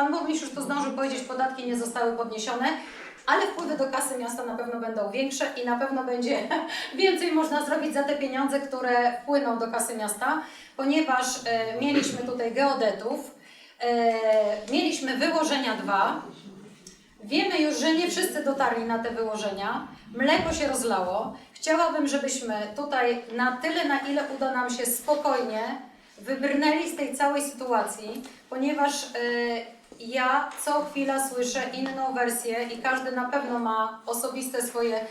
Pan burmistrz już to zdążył powiedzieć, podatki nie zostały podniesione, ale wpływy do kasy miasta na pewno będą większe i na pewno będzie więcej można zrobić za te pieniądze, które wpłyną do kasy miasta, ponieważ e, mieliśmy tutaj geodetów, e, mieliśmy wyłożenia dwa, Wiemy już, że nie wszyscy dotarli na te wyłożenia. Mleko się rozlało. Chciałabym, żebyśmy tutaj na tyle, na ile uda nam się spokojnie wybrnęli z tej całej sytuacji, ponieważ y, ja co chwila słyszę inną wersję i każdy na pewno ma osobiste swoje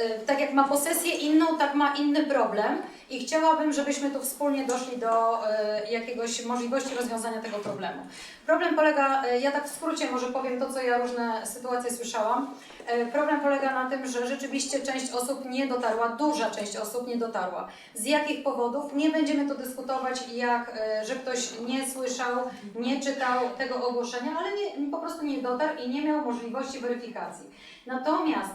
Y, tak jak ma posesję inną, tak ma inny problem i chciałabym, żebyśmy tu wspólnie doszli do y, jakiegoś możliwości rozwiązania tego problemu. Problem polega, y, ja tak w skrócie może powiem to, co ja różne sytuacje słyszałam. Y, Problem polega na tym, że rzeczywiście część osób nie dotarła, duża część osób nie dotarła. Z jakich powodów? Nie będziemy tu dyskutować, jak, y, że ktoś nie słyszał, nie czytał tego ogłoszenia, ale nie, po prostu nie dotarł i nie miał możliwości weryfikacji. Natomiast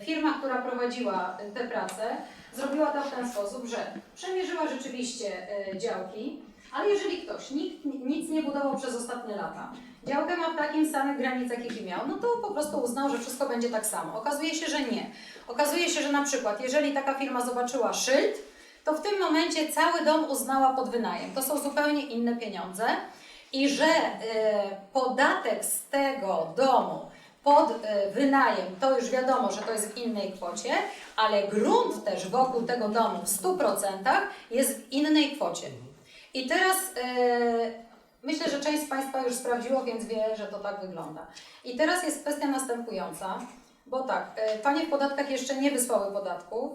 y, firma, która prowadziła tę pracę, zrobiła to w ten sposób, że przemierzyła rzeczywiście działki, ale jeżeli ktoś nikt, nic nie budował przez ostatnie lata, działkę ma w takim samych granicach, jaki miał, no to po prostu uznał, że wszystko będzie tak samo. Okazuje się, że nie. Okazuje się, że na przykład, jeżeli taka firma zobaczyła szyld, to w tym momencie cały dom uznała pod wynajem. To są zupełnie inne pieniądze i że y, podatek z tego domu pod y, wynajem, to już wiadomo, że to jest w innej kwocie, ale grunt też wokół tego domu w 100% jest w innej kwocie. I teraz y, myślę, że część z Państwa już sprawdziło, więc wie, że to tak wygląda. I teraz jest kwestia następująca, bo tak, y, Panie w podatkach jeszcze nie wysłały podatków.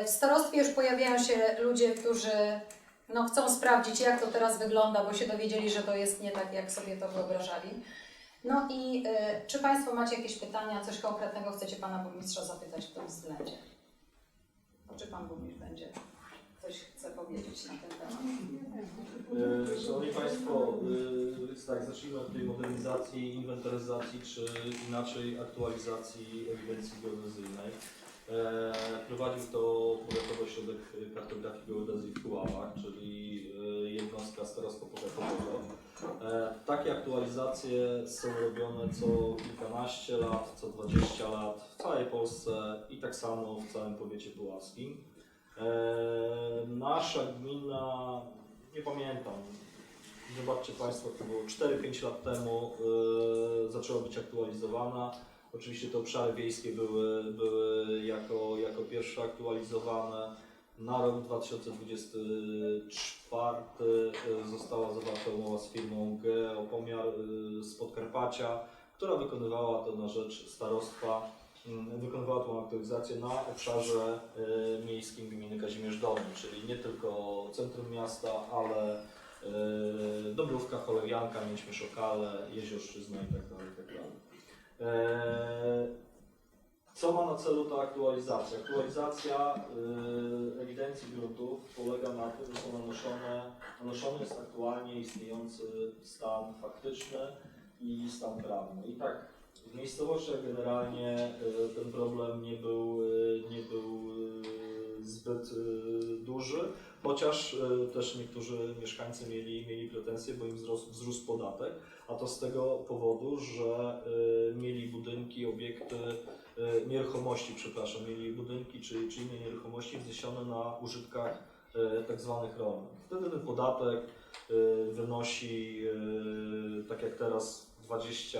Y, W starostwie już pojawiają się ludzie, którzy no, chcą sprawdzić, jak to teraz wygląda, bo się dowiedzieli, że to jest nie tak, jak sobie to wyobrażali. No i y, czy Państwo macie jakieś pytania, coś konkretnego chcecie Pana Burmistrza zapytać w tym względzie? Czy Pan Burmistrz będzie coś chce powiedzieć na ten? E, Szanowni Państwo, e, tak, zacznijmy od tej modernizacji, inwentaryzacji, czy inaczej aktualizacji ewidencji geodezyjnej. E, Prowadził to Powiatowy Ośrodek Kartografii Geodezji w Puławach, czyli e, jednostka starostwa powiatowego. E, Takie aktualizacje są robione co kilkanaście lat, co 20 lat w całej Polsce i tak samo w całym powiecie puławskim. E, Nasza gmina, nie pamiętam, zobaczcie Państwo, to było 4-5 lat temu, e, zaczęła być aktualizowana. Oczywiście te obszary wiejskie były, były jako, jako pierwsze aktualizowane. Na rok 2024 e, została zawarta umowa z firmą Geopomiar e, z Podkarpacia, która wykonywała to na rzecz starostwa wykonywała tą aktualizację na obszarze e, miejskim gminy Kazimierz Dolny, czyli nie tylko centrum miasta, ale e, Dobrówka, Cholewianka, Miedźmy Szokale, Jeziorszczyzna itd. itd. E, Co ma na celu ta aktualizacja? Aktualizacja ewidencji gruntów polega na tym, że są nanoszone, nanoszony jest aktualnie istniejący stan faktyczny i stan prawny. I tak w miejscowościach generalnie e, ten problem nie był, e, nie był e, zbyt duży, chociaż też niektórzy mieszkańcy mieli, mieli pretensje, bo im wzrósł, wzrósł podatek, a to z tego powodu, że mieli budynki, obiekty, nieruchomości, przepraszam, mieli budynki czy, czy inne nieruchomości wzniesione na użytkach tak zwanych rolnych. Wtedy ten podatek wynosi, tak jak teraz, 20,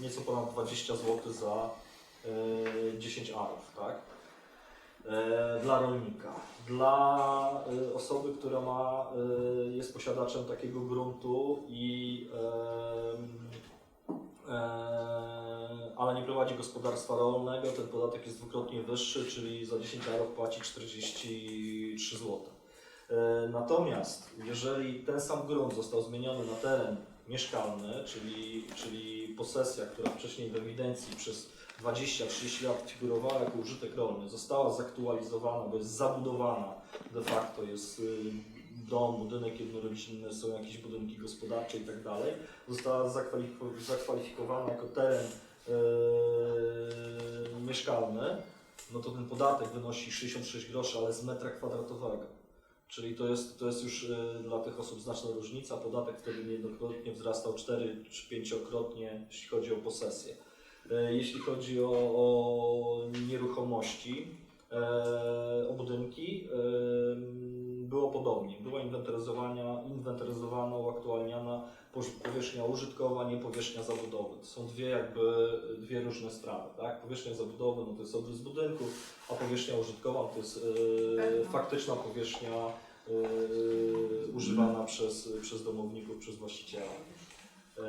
nieco ponad 20 zł za e, 10 arów, tak? E, Dla rolnika. Dla e, osoby, która ma, e, jest posiadaczem takiego gruntu i e, ale nie prowadzi gospodarstwa rolnego, ten podatek jest dwukrotnie wyższy, czyli za 10 arów płaci 43 zł. E, Natomiast jeżeli ten sam grunt został zmieniony na teren mieszkalny, czyli, czyli posesja, która wcześniej w ewidencji przez 20-30 lat figurowała jako użytek rolny, została zaktualizowana, bo jest zabudowana de facto, jest y, dom, budynek jednorodzinny, są jakieś budynki gospodarcze i tak dalej, została zakwalifiko- zakwalifikowana jako teren y, mieszkalny, no to ten podatek wynosi 66 groszy, ale z metra kwadratowego. Czyli to jest, to jest już y, dla tych osób znaczna różnica. Podatek wtedy niejednokrotnie wzrastał 4 czy 5-krotnie, jeśli chodzi o posesję. E, Jeśli chodzi o, o nieruchomości, e, o budynki, e, było podobnie. Była inwentaryzowania, inwentaryzowana, uaktualniana powierzchnia użytkowa, nie powierzchnia zabudowy. To są dwie jakby dwie różne sprawy. Tak? Powierzchnia zabudowy no to jest obrys budynku, a powierzchnia użytkowa to jest e, faktyczna powierzchnia e, używana przez, przez domowników, przez właściciela. E,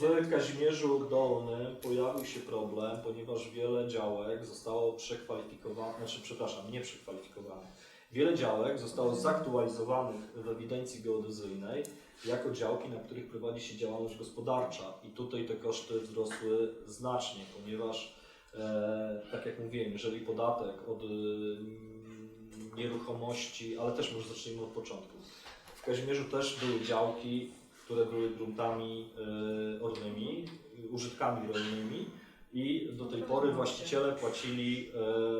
W Kazimierzu Dolnym pojawił się problem, ponieważ wiele działek zostało przekwalifikowanych, znaczy przepraszam, nie przekwalifikowanych. Wiele działek zostało zaktualizowanych w ewidencji geodezyjnej jako działki, na których prowadzi się działalność gospodarcza. I tutaj te koszty wzrosły znacznie, ponieważ, e, tak jak mówiłem, jeżeli podatek od y, nieruchomości, ale też może zacznijmy od początku. W Kazimierzu też były działki, które były gruntami y, ornymi, użytkami rolnymi i do tej pory właściciele płacili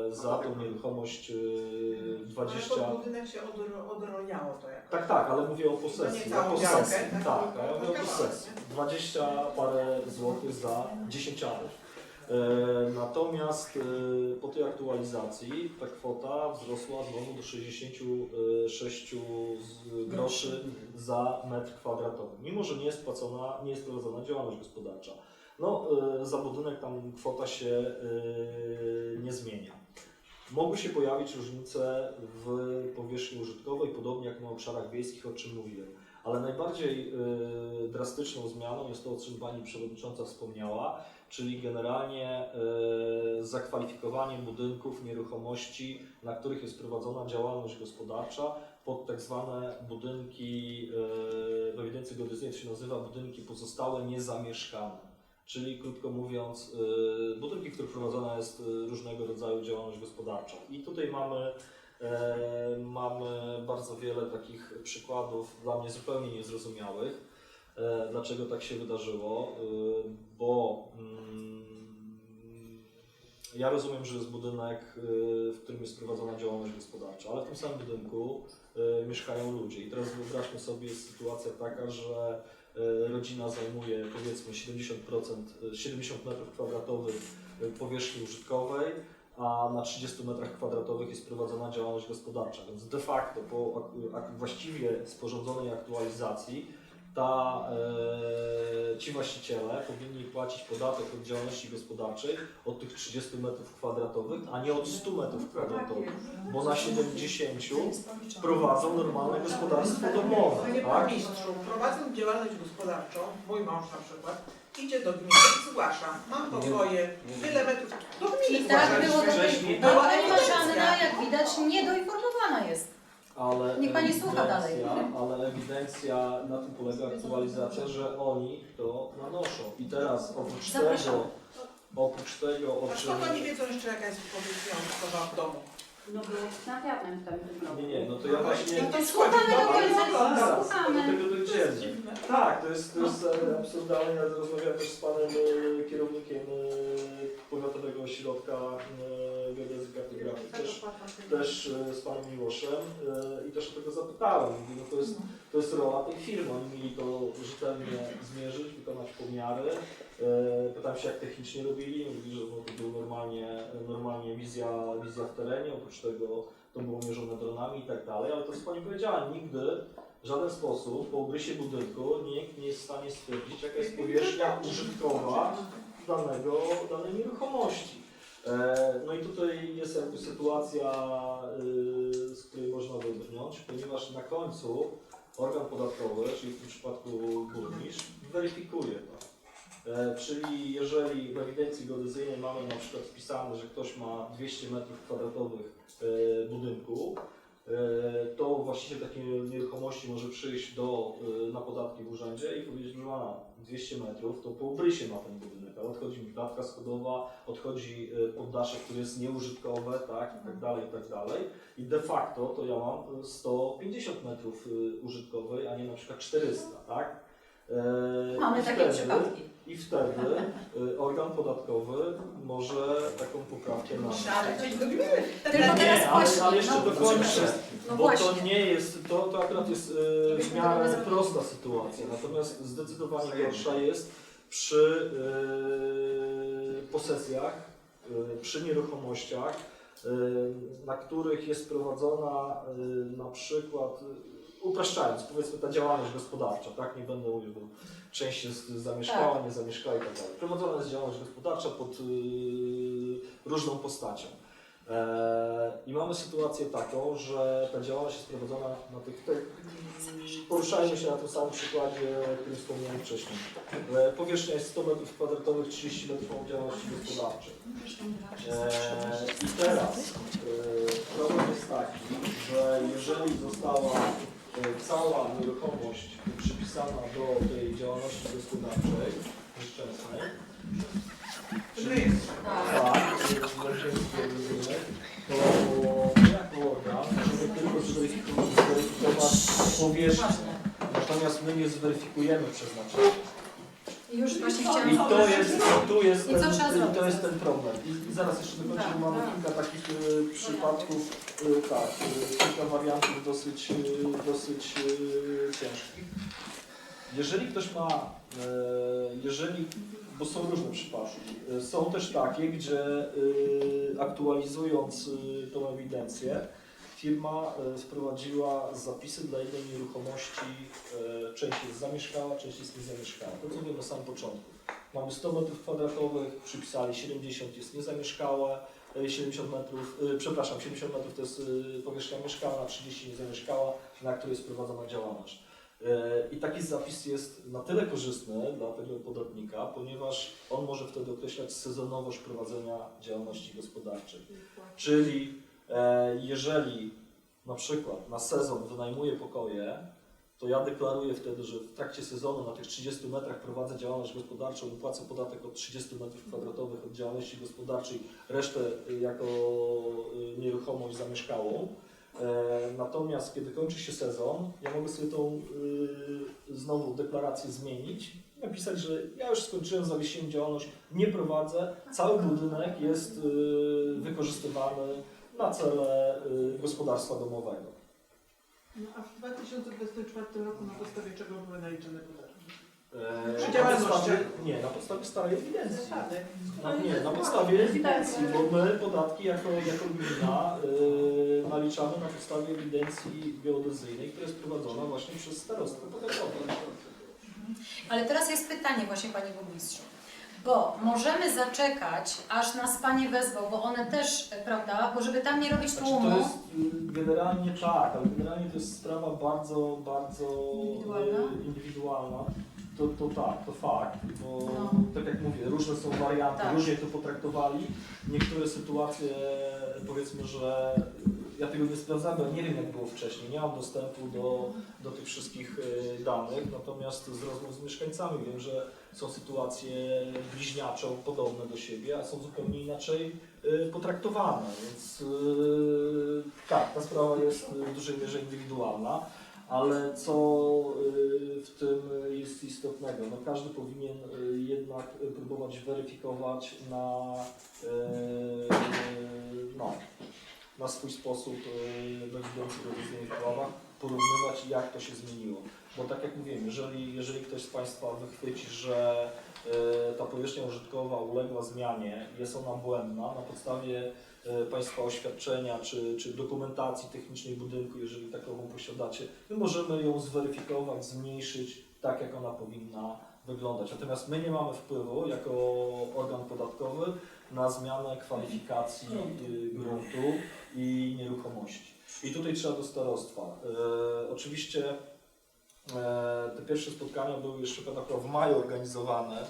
y, za tą nieruchomość y, 20... Ale pod budynek się odro, odrolniało to jakoś. Tak, tak, ale mówię o posesji. o całą posesji. tak? tak, a ja mówię o posesji. kawałek, 20 parę złotych za 10 arów. E, Natomiast e, po tej aktualizacji ta kwota wzrosła znowu do 66 z- groszy za metr kwadratowy. Mimo, że nie jest płacona, nie jest prowadzona działalność gospodarcza. No, e, za budynek tam kwota się nie zmienia. Mogły się pojawić różnice w powierzchni użytkowej, podobnie jak na obszarach wiejskich, o czym mówiłem. Ale najbardziej drastyczną zmianą jest to, o czym Pani Przewodnicząca wspomniała, czyli generalnie y, zakwalifikowanie budynków, nieruchomości, na których jest prowadzona działalność gospodarcza, pod tak zwane budynki, y, w ewidencji geodezyjnej to się nazywa budynki pozostałe niezamieszkane. Czyli krótko mówiąc, y, budynki, w których prowadzona jest różnego rodzaju działalność gospodarcza. I tutaj mamy E, Mamy bardzo wiele takich przykładów dla mnie zupełnie niezrozumiałych. E, Dlaczego tak się wydarzyło? E, Bo mm, ja rozumiem, że jest budynek, e, w którym jest prowadzona działalność gospodarcza, ale w tym samym budynku mieszkają ludzie. I teraz wyobraźmy sobie jest sytuacja taka, że rodzina zajmuje powiedzmy 70%, e, 70 m2 powierzchni użytkowej, a na 30 metrach kwadratowych jest prowadzona działalność gospodarcza. Więc de facto po właściwie sporządzonej aktualizacji ta, e, ci właściciele powinni płacić podatek od działalności gospodarczej od tych 30 metrów kwadratowych, a nie od 100 metrów kwadratowych, bo na 70 prowadzą normalne gospodarstwo domowe. Panie Tak? burmistrzu, prowadząc działalność gospodarczą, mój mąż na przykład, idzie do gminy i zgłasza, mam podwoje, tyle metrów, do gminy I tak zgłaszać. było do tej Wcześniej- Była Pani. Marzanna, jak widać, niedoinformowana jest. Ale Niech pani słucha dalej. ewidencja- Ale ewidencja, na tym polega aktualizacja, że oni to nanoszą. I teraz oprócz Zapraszam. tego, oprócz tego, o A czym... oni wiedzą jeszcze jaka jest pozycja użytkowa w domu? No było nawiatem w tamtym roku. Nie, nie, no to ja właśnie... No to Słuchamy do końca, do słuchamy. tego dojdziemy. Tak, to jest, to jest e, absurdalne. Ja rozmawiałem też z panem e, kierownikiem e, Powiatowego Ośrodka e, Geodezji i Kartografii, też, też e, z panem Miłoszem e, i też o tego zapytałem. Mówię, no to, jest, to jest rola tej firmy. Oni mieli to rzetelnie zmierzyć, wykonać pomiary. E, Pytałem się, jak technicznie robili. Mówili, że no, to był normalnie, normalnie wizja, wizja w terenie. Oprócz tego to było mierzone dronami i tak dalej. Ale to, co pani powiedziała, nigdy w żaden sposób po obrysie budynku nikt nie jest w stanie stwierdzić, jaka jest powierzchnia użytkowa danego, danej nieruchomości. E, No i tutaj jest jakby sytuacja, y, z której można wybrnąć, ponieważ na końcu organ podatkowy, czyli w tym przypadku burmistrz, weryfikuje to. E, Czyli jeżeli w ewidencji geodezyjnej mamy na przykład wpisane, że ktoś ma 200 m2 e, budynku, e, to właściciel takiej nieruchomości może przyjść do, e, na podatki w urzędzie i powiedzieć, że ma 200 metrów, to po obrysie ma ten budynek, ale odchodzi mi klatka schodowa, odchodzi e, poddasze, które jest nieużytkowe, tak, i tak dalej, i tak dalej. I de facto to ja mam e, 150 metrów e, użytkowej, a nie na przykład 400, tak? E, Mamy i takie wtedy- przypadki. I wtedy y, organ podatkowy może taką poprawkę nanieść. Ale coś zrobimy. Tylko Nie, teraz ale, właśnie, ale jeszcze no, dokończę, No bo właśnie. to nie jest, to, to akurat jest e, w miarę prosta sytuacja, natomiast zdecydowanie gorsza jest przy e, posesjach, przy nieruchomościach, na których jest prowadzona e, na przykład, upraszczając, powiedzmy ta działalność gospodarcza, tak, nie będę mówił, bo część jest zamieszkała, nie zamieszkała i tak dalej. Prowadzona jest działalność gospodarcza pod e, różną postacią. E, I mamy sytuację taką, że ta działalność jest prowadzona na tych, te, poruszajmy się na tym samym przykładzie, o którym wspomniałem wcześniej. E, Powierzchnia jest 100 m2, 30 metrów działalności gospodarczej. E, I teraz problem jest taki, że jeżeli została cała nieruchomość przypisana do tej działalności gospodarczej, jest. tak, to jako organ możemy tylko zweryfikować powierzchnię. Natomiast my nie zweryfikujemy przeznaczenia. I Już właśnie I chciałam... to jest, i tu jest, I co ten, trzeba i zrobić? to jest ten problem. I, i zaraz jeszcze dokończę, Tak, mamy tak. kilka takich y, przypadków, y, tak, y, kilka wariantów dosyć, y, dosyć y, ciężkich. Jeżeli ktoś ma, e, jeżeli, bo są różne przypadki, są też takie, gdzie e, aktualizując e, tą ewidencję, firma e, wprowadziła zapisy dla jednej nieruchomości, e, część jest zamieszkała, część jest niezamieszkała. To co mówię na samym początku. Mamy 100 metrów kwadratowych, przypisali 70 jest niezamieszkałe, e, 70 metrów, e, przepraszam, 70 metrów to jest powierzchnia mieszkalna, 30 niezamieszkała, na której jest prowadzona działalność. I taki zapis jest na tyle korzystny dla tego podatnika, ponieważ on może wtedy określać sezonowość prowadzenia działalności gospodarczej. Czyli jeżeli na przykład na sezon wynajmuję pokoje, to ja deklaruję wtedy, że w trakcie sezonu na tych 30 metrach prowadzę działalność gospodarczą i płacę podatek od 30 metrów kwadratowych od działalności gospodarczej, resztę y, jako y, nieruchomość zamieszkałą. E, Natomiast kiedy kończy się sezon, ja mogę sobie tą y, znowu deklarację zmienić i napisać, że ja już skończyłem, zawiesiłem działalność, nie prowadzę, cały budynek jest wykorzystywany na cele y, gospodarstwa domowego. No, a w 2024 roku na podstawie czego były naliczone podatki? E, Przy na działalności? Nie, na podstawie starej ewidencji. Zasady. No, nie, na podstawie ewidencji, bo my podatki jako, jako gmina y, naliczamy na podstawie ewidencji geodezyjnej, która jest prowadzona właśnie przez starostwo podatkowe. Ale teraz jest pytanie właśnie Panie Burmistrzu. Bo możemy zaczekać, aż nas Panie wezwą, bo one też, prawda, bo żeby tam nie robić Znaczy, tłumu. to jest y, generalnie tak, ale generalnie to jest sprawa bardzo, bardzo Indywidualna? y, indywidualna. To, to tak, to fakt, bo No. tak jak mówię, różne są warianty, Tak. różnie to potraktowali. Niektóre sytuacje, powiedzmy, że ja tego nie sprawdzałem, bo nie wiem jak było wcześniej, nie mam dostępu do, do tych wszystkich y, danych, natomiast z rozmów z mieszkańcami wiem, że są sytuacje bliźniacze, podobne do siebie, a są zupełnie inaczej y, potraktowane, więc y, tak, ta sprawa jest w dużej mierze indywidualna, ale co w tym jest istotnego? No każdy powinien jednak próbować weryfikować na, no, na swój sposób y, ewidencji rewizyjnych prawach, porównywać jak to się zmieniło. Bo tak jak mówiłem, jeżeli, jeżeli ktoś z Państwa wychwyci, że y, ta powierzchnia użytkowa uległa zmianie, jest ona błędna na podstawie y, Państwa oświadczenia czy, czy dokumentacji technicznej budynku, jeżeli takową posiadacie, my możemy ją zweryfikować, zmniejszyć tak, jak ona powinna wyglądać. Natomiast my nie mamy wpływu jako organ podatkowy na zmianę kwalifikacji y, gruntu i nieruchomości. I tutaj trzeba do starostwa. E, oczywiście e, te pierwsze spotkania były jeszcze w maju organizowane,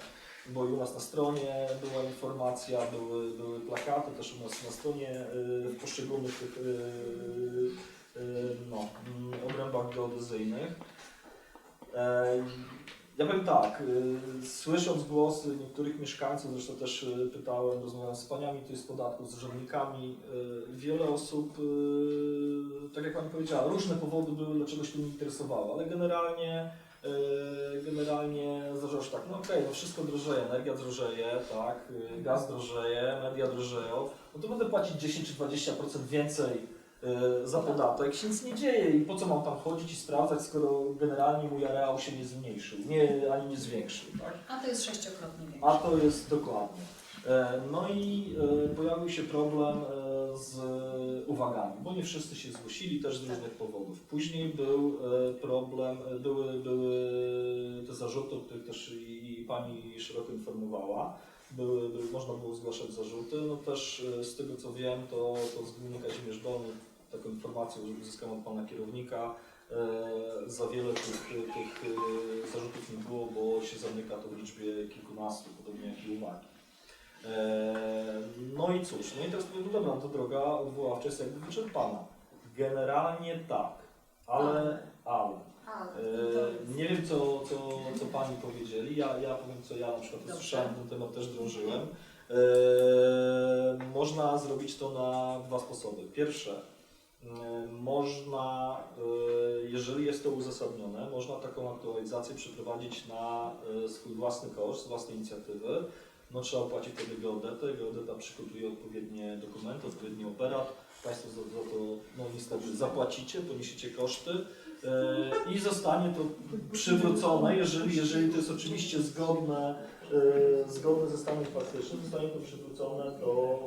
bo i u nas na stronie była informacja, były, były plakaty też u nas na stronie e, w poszczególnych tych no, obrębach geodezyjnych. Ja powiem tak, y, słysząc głosy niektórych mieszkańców, zresztą też y, pytałem, rozmawiałem z paniami tutaj z podatku, z urzędnikami, y, wiele osób, tak jak Pani powiedziała, różne powody były, dlaczego się tym interesowało, ale generalnie, generalnie zarza- już tak, no okej, no wszystko drożeje, energia drożeje, tak, gaz drożeje, media drożeją, no to będę płacić 10 czy 20% więcej za podatek, się nic nie dzieje i po co mam tam chodzić i sprawdzać, skoro generalnie mój areał się nie zmniejszył, nie, ani nie zwiększył, tak? A to jest sześciokrotnie większe. A to jest dokładnie. E, No i e, pojawił się problem e, z uwagami, bo nie wszyscy się zgłosili też z różnych powodów. Później był e, problem, e, były, były te zarzuty, o których też i, i Pani szeroko informowała. Były, były, można było zgłaszać zarzuty. No też e, z tego co wiem, to, to z Gminy Kazimierz Dolny taką informację uzyskałem od Pana Kierownika. E, Za wiele tych, tych e, zarzutów nie było, bo się zamyka to w liczbie kilkunastu, podobnie jak i uwagi. E, No i cóż, no i teraz powiem, no dobra, to droga odwoławcza jest jakby wyczerpana. Generalnie tak, ale, ale. E, Nie wiem, co, co, co Pani powiedzieli. Ja, ja powiem, co ja na przykład Dobrze. słyszałem, ten temat też drążyłem. E, Można zrobić to na dwa sposoby. Pierwsze, można, e, jeżeli jest to uzasadnione, można taką aktualizację przeprowadzić na e, swój własny koszt, z własnej inicjatywy. No, trzeba opłacić wtedy geodetę, geodeta przygotuje odpowiednie dokumenty, odpowiedni operat. Państwo za, za to no, niestety zapłacicie, poniesiecie koszty. E, i zostanie to przywrócone, jeżeli, jeżeli to jest oczywiście zgodne, e, zgodne ze stanem faktycznym, zostanie to przywrócone do,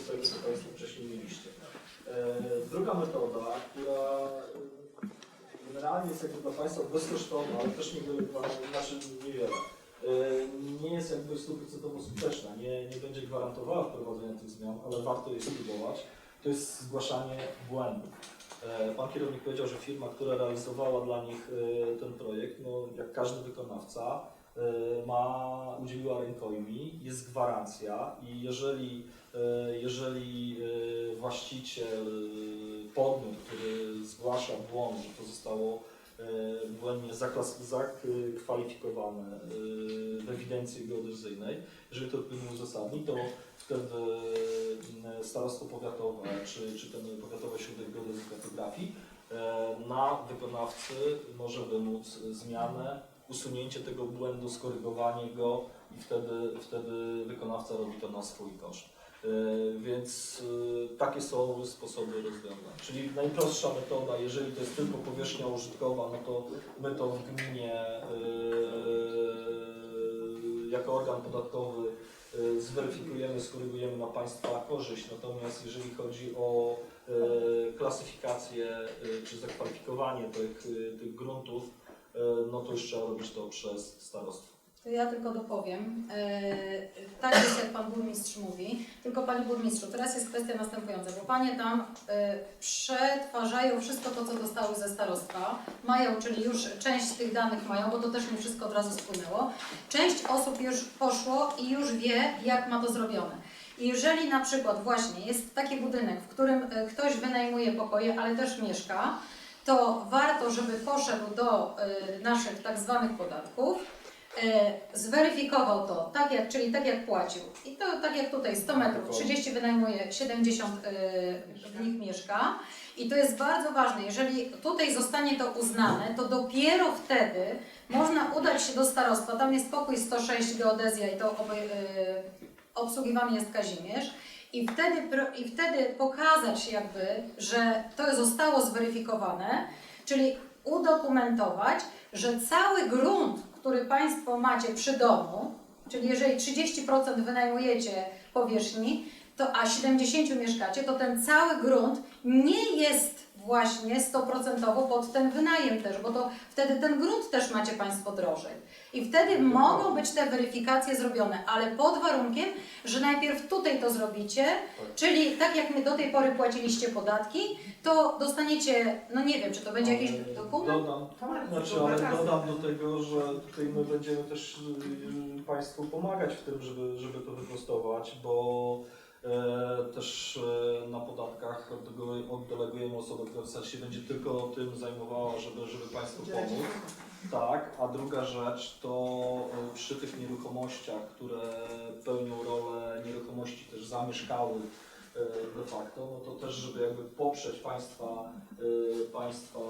tego, co Państwo wcześniej mieliście. E, Druga metoda, która e, generalnie jest jakby dla Państwa bezkosztowna, ale też niewiele, znaczy niewiele, e, nie jest jakby stuprocentowo skuteczna, nie, nie będzie gwarantowała wprowadzenia tych zmian, ale warto je spróbować, to jest zgłaszanie błędów. Pan kierownik powiedział, że firma, która realizowała dla nich ten projekt, no, jak każdy wykonawca, ma, udzieliła rękojmi, jest gwarancja i jeżeli, jeżeli e, właściciel, e, podmiot, który zgłasza błąd, że to zostało e, błędnie zakwalifikowane e, w ewidencji geodezyjnej, jeżeli to odpowiednio uzasadni, to wtedy starostwo powiatowe czy, czy ten powiatowy ośrodek geodezji kartografii e, na wykonawcy może wymóc zmianę, usunięcie tego błędu, skorygowanie go i wtedy, wtedy wykonawca robi to na swój koszt. E, Więc e, takie są sposoby rozwiązań. Czyli najprostsza metoda, jeżeli to jest tylko powierzchnia użytkowa, no to my to w gminie e, jako organ podatkowy zweryfikujemy, skorygujemy na Państwa korzyść. Natomiast jeżeli chodzi o klasyfikację czy zakwalifikowanie tych, tych gruntów, no to już trzeba robić to przez starostwo. To ja tylko dopowiem. E, tak jest, jak Pan Burmistrz mówi. Tylko Panie Burmistrzu, teraz jest kwestia następująca, bo Panie tam e, przetwarzają wszystko to, co dostały ze starostwa. Mają, czyli już część tych danych mają, bo to też nie wszystko od razu spłynęło. Część osób już poszło i już wie, jak ma to zrobione. I jeżeli na przykład właśnie jest taki budynek, w którym e, ktoś wynajmuje pokoje, ale też mieszka, to warto, żeby poszedł do e, naszych tak zwanych podatków, zweryfikował to, tak jak, czyli tak jak płacił. I to tak jak tutaj 100 metrów, 30 wynajmuje, 70 e, w nich mieszka. I to jest bardzo ważne, jeżeli tutaj zostanie to uznane, to dopiero wtedy można udać się do starostwa. Tam jest pokój 106 geodezja i to e, obsługiwany jest Kazimierz. I wtedy, I wtedy pokazać jakby, że to zostało zweryfikowane, czyli udokumentować, że cały grunt, który Państwo macie przy domu, czyli jeżeli 30% wynajmujecie powierzchni, to a 70 mieszkacie, to ten cały grunt nie jest właśnie 100% pod ten wynajem też, bo to wtedy ten grunt też macie Państwo drożej. I wtedy mogą być te weryfikacje zrobione, ale pod warunkiem, że najpierw tutaj to zrobicie, czyli tak jak my do tej pory płaciliście podatki, to dostaniecie, no nie wiem, czy to będzie jakiś Ale dokument? Dodam, Tak, Znaczy, ale dodam do tego, że tutaj my będziemy też y, Państwu pomagać w tym, żeby, żeby to wyprostować, bo też e, na podatkach oddele- oddelegujemy osobę, która w zasadzie będzie tylko tym zajmowała, żeby, żeby Państwu pomóc. Tak, a druga rzecz to e, przy tych nieruchomościach, które pełnią rolę nieruchomości też zamieszkałych e, de facto, no to też, żeby jakby poprzeć Państwa, e, państwa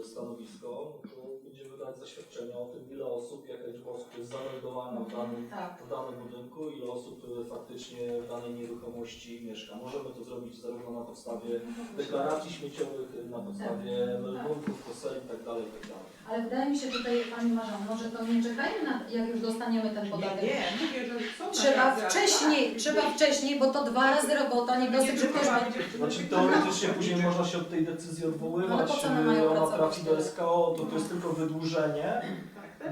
e, stanowisko, to będziemy dać zaświadczenia o tym, ile osób, jaka liczba osób jest zameldowana w danym, Tak. w danym budynku, ile osób faktycznie w danej nieruchomości mieszka. Możemy to zrobić zarówno na podstawie deklaracji śmieciowych, na podstawie meldunków, poseli itd. itd. Ale wydaje mi się tutaj, Pani Marzono, że to nie czekajmy na, jak już dostaniemy ten Nie, podatek. nie, mówię, że są Trzeba wcześniej, tak. trzeba wcześniej, bo to dwa razy robota, nie dosyć, że ktoś. Znaczy teoretycznie później można się od tej decyzji No ale odwoływać, po co one mają ona pracować trafi do? SKO, to to jest tylko wydłużenie,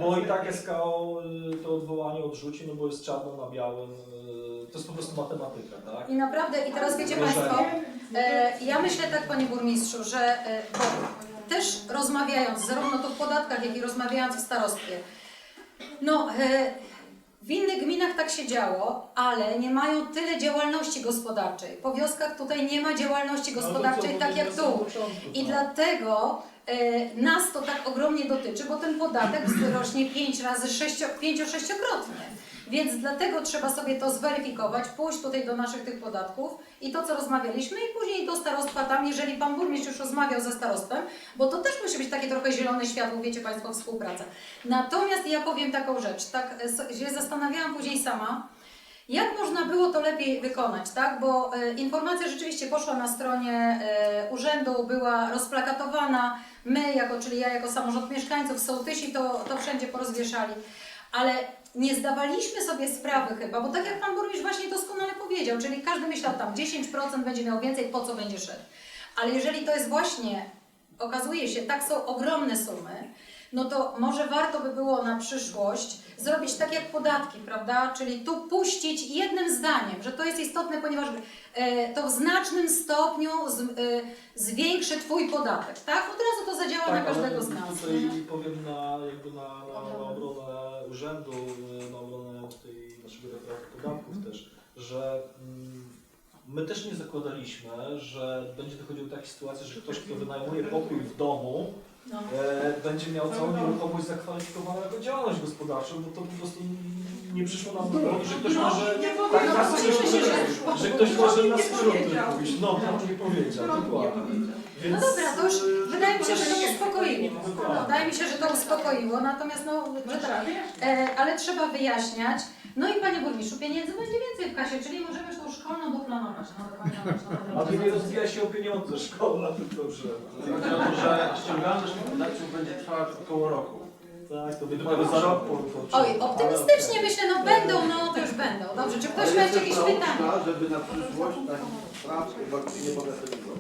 bo i tak SKO y, to odwołanie odrzuci, no bo jest czarno na białym, y, to jest po prostu matematyka, tak? I naprawdę, i teraz wiecie Państwo, e, ja myślę tak Panie Burmistrzu, że e, bo też rozmawiając zarówno tu w podatkach, jak i rozmawiając w starostwie, no e, w innych gminach tak się działo, ale nie mają tyle działalności gospodarczej. Po wioskach tutaj nie ma działalności gospodarczej tak jak tu. I dlatego e, nas to tak ogromnie dotyczy, bo ten podatek rośnie 5 razy 6, 5-6-krotnie. Więc dlatego trzeba sobie to zweryfikować, pójść tutaj do naszych tych podatków i to, co rozmawialiśmy, i później do starostwa tam, jeżeli Pan Burmistrz już rozmawiał ze starostwem, bo to też musi być takie trochę zielone światło, wiecie Państwo, współpraca. Natomiast ja powiem taką rzecz, tak e, się zastanawiałam później sama, jak można było to lepiej wykonać, tak? Bo e, informacja rzeczywiście poszła na stronie e, urzędu, była rozplakatowana. My, jako, czyli ja jako samorząd mieszkańców, sołtysi to, to wszędzie porozwieszali. Ale nie zdawaliśmy sobie sprawy chyba, bo tak jak Pan Burmistrz właśnie doskonale powiedział, czyli każdy myślał tam 10% będzie miał więcej, po co będzie szedł. Ale jeżeli to jest właśnie, okazuje się, tak są ogromne sumy, no to może warto by było na przyszłość zrobić tak jak podatki, prawda? Czyli tu puścić jednym zdaniem, że to jest istotne, ponieważ e, to w znacznym stopniu z, e, zwiększy Twój podatek, tak? Od razu to zadziała na każdego z nas. Tak, Tutaj powiem na, jakby na, na, na obronę urzędu, na obronę naszego referatu podatków też, że mm, my też nie zakładaliśmy, że będzie dochodziło do takiej sytuacji, że ktoś, kto wynajmuje pokój w domu, No. e, będzie miał całą nieruchomość zakwalifikowaną jako działalność gospodarczą, bo to po prostu nie przyszło nam do głowy, że ktoś może Nie tak powiedział, na no, skróty, cieszę się, że- że ktoś może na Nie skróty powiedział. pójść. No, tak nie powiedział, No, nie dokładnie. No dobra, to już wydaje mi się, że to uspokoiło. No, wydaje mi się, że to uspokoiło, natomiast no, że tak, Trzeba e, ale trzeba wyjaśniać. No i Panie Burmistrzu, pieniędzy będzie więcej w kasie, czyli możemy tą szkolną. No, doplanować no, A tu nie rozwija się o pieniądze szkolna, tylko że... Chodzi o to, że ściągalność podatków będzie trwała około roku. Tak, to będzie prawie za rok po, po Oj, optymistycznie myślę, no będą, no to już będą. Dobrze, czy ktoś ma jeszcze jakieś pytania? żeby na przyszłość takich spraw nie bagatelnizować.